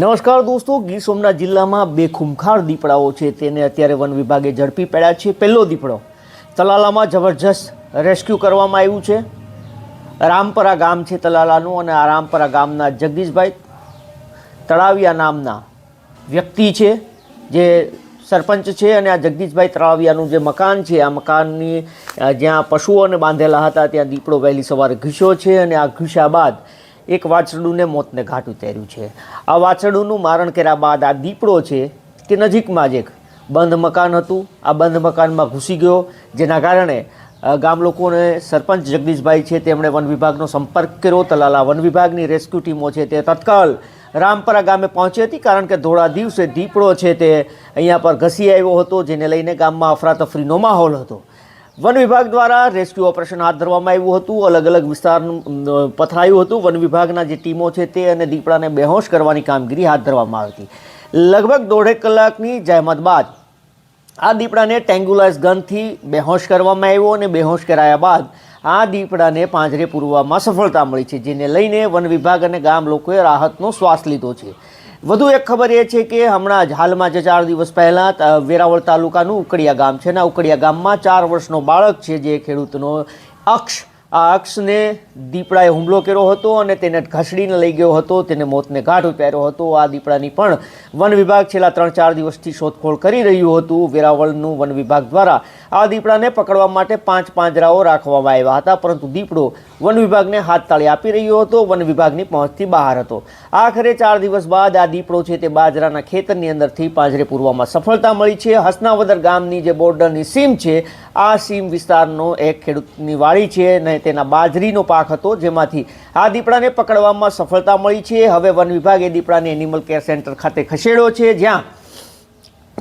નમસ્કાર દોસ્તો, ગીર સોમનાથ જિલ્લામાં બે ખૂંખાર દીપડાઓ છે. તેને અત્યારે વન વિભાગે ઝડપી પડ્યા છે. પહેલો દીપડો તલાલામાં જબરજસ્ત રેસ્ક્યુ કરવામાં આવ્યું છે. રામપરા ગામ છે તલાલાનું અને આ રામપરા ગામના જગદીશભાઈ તળાવિયા નામના વ્યક્તિ છે, જે સરપંચ છે અને આ જગદીશભાઈ તળાવિયાનું જે મકાન છે, આ મકાનની જ્યાં પશુઓને બાંધેલા હતા, ત્યાં દીપડો વહેલી સવારે ઘૂસ્યો છે અને આ ઘૂસ્યા બાદ એક વાછરડુંને મોતને ઘાટ ઉતાર્યું છે. આ વાછરડુંનું મારણ કર્યા બાદ આ દીપડો છે તે નજીકમાં જ એક બંધ મકાન હતું. આ બંધ મકાનમાં ઘૂસી ગયો, જેના કારણે ગામ લોકોને સરપંચ જગદીશભાઈ છે, તેમણે વન વિભાગનો સંપર્ક કર્યો. તલાલા વન વિભાગની રેસ્ક્યુ ટીમો છે તે તત્કાલ રામપરા ગામે પહોંચી હતી, કારણ કે ધોળા દિવસે દીપડો છે તે અહીંયા પર ઘસી આવ્યો હતો, જેને લઈને ગામમાં અફરાતફરીનો માહોલ હતો. વન વિભાગ દ્વારા રેસ્ક્યુ ઓપરેશન હાથ ધરવામાં આવ્યું હતું. અલગ અલગ વિસ્તારનું પથરાયું હતું. વન વિભાગના જે ટીમો છે તે અને દીપડાને બેહોશ કરવાની કામગીરી હાથ ધરવામાં આવી હતી. લગભગ દોઢેક કલાકની જહેમત બાદ આ દીપડાને ટેન્ગ્યુલાઇઝ ગનથી બેહોશ કરવામાં આવ્યો અને બેહોશ કરાયા બાદ આ દીપડાને પાંજરે પૂરવામાં સફળતા મળી છે, જેને લઈને વન વિભાગ અને ગામ લોકોએ રાહતનો શ્વાસ લીધો છે. વધુ એક ખબર એ છે કે હમણાં જ હાલમાં જે ચાર દિવસ પહેલાં વેરાવળ તાલુકાનું ઉકડિયા ગામ છે. ને, ઉકડિયા ગામમાં ચાર વર્ષનો બાળક છે જે ખેડૂતનો અક્ષ. આ અક્ષને દીપડાએ હુમલો કર્યો હતો અને તેને ઘસડીને લઈ ગયો હતો. તેને મોતને ઘાટ ઉતાર્યો હતો. આ દીપડાની પણ વન વિભાગ છેલ્લા ત્રણ ચાર દિવસથી શોધખોળ કરી રહ્યું હતું. વેરાવળનું વન વિભાગ દ્વારા આ દીપડાને પકડવા માટે પાંચ પાંજરાઓ રાખવામાં આવ્યા હતા, પરંતુ દીપડો વન વિભાગને હાથ તાળી આપી રહ્યો હતો, વન વિભાગની પહોંચથી બહાર હતો. આખરે ચાર દિવસ બાદ આ દીપડો છે તે બાજરાના ખેતરની અંદરથી પાંજરે પૂરવામાં સફળતા મળી છે. હસનાવદર ગામની જે બોર્ડરની સીમ છે, આ સીમ વિસ્તારનો એક ખેડૂતની વાડી છે અને તેના બાજરીનો પાક હતો, જેમાંથી આ દીપડાને પકડવામાં સફળતા મળી છે. હવે વન વિભાગે દીપડાને એનિમલ કેર સેન્ટર ખાતે ખસેડ્યો છે, જ્યાં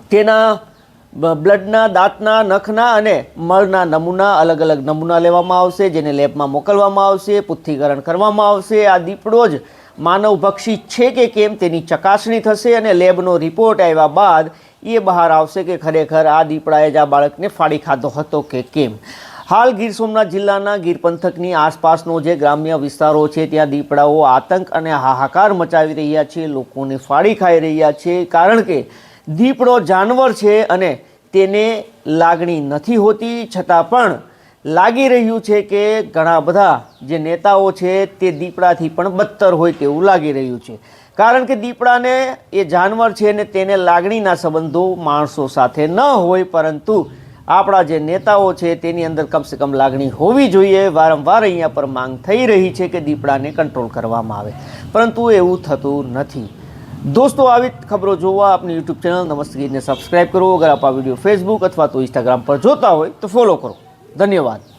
તેના બ્લડના, દાંતના, નખના અને મળના નમૂના, અલગ અલગ નમૂના લેવામાં આવશે, જેને લેબમાં મોકલવામાં આવશે, પુથ્થીકરણ કરવામાં આવશે. આ દીપડો જ માનવભક્ષી છે કે કેમ તેની ચકાસણી થશે અને લેબનો રિપોર્ટ આવ્યા બાદ એ બહાર આવશે કે ખરેખર આ દીપડાએ જ આ બાળકને ફાડી ખાધો હતો કે કેમ. હાલ ગીર સોમનાથ જિલ્લાના ગીર પંથકની આસપાસનો જે ગ્રામ્ય વિસ્તારો છે, ત્યાં દીપડાઓ આતંક અને હાહાકાર મચાવી રહ્યા છે, લોકોને ફાડી ખાઈ રહ્યા છે. કારણ કે દીપડો જાનવર છે અને તેને લાગણી નથી હોતી, છતાં પણ લાગી રહ્યું છે કે ઘણા બધા જે નેતાઓ છે તે દીપડાથી પણ બદતર હોય તેવું લાગી રહ્યું છે. કારણ કે દીપડાને એ જાનવર છે ને તેને લાગણીના સંબંધો માણસો સાથે ન હોય, પરંતુ આપણા જે નેતાઓ છે તેની અંદર કમસે કમ લાગણી હોવી જોઈએ. વારંવાર અહીંયા પર માંગ થઈ રહી છે કે દીપડાને કંટ્રોલ કરવામાં આવે. પરંતુ એવું થતું નથી. દોસ્તો, આવી ખબરો જોવા આપની યુટ્યુબ ચેનલ નમસ્તે ગીતને સબસ્ક્રાઇબ કરો. અગર આપ આ વીડિયો ફેસબુક અથવા તો ઇન્સ્ટાગ્રામ પર જોતા હોય તો ફોલો કરો. ધન્યવાદ.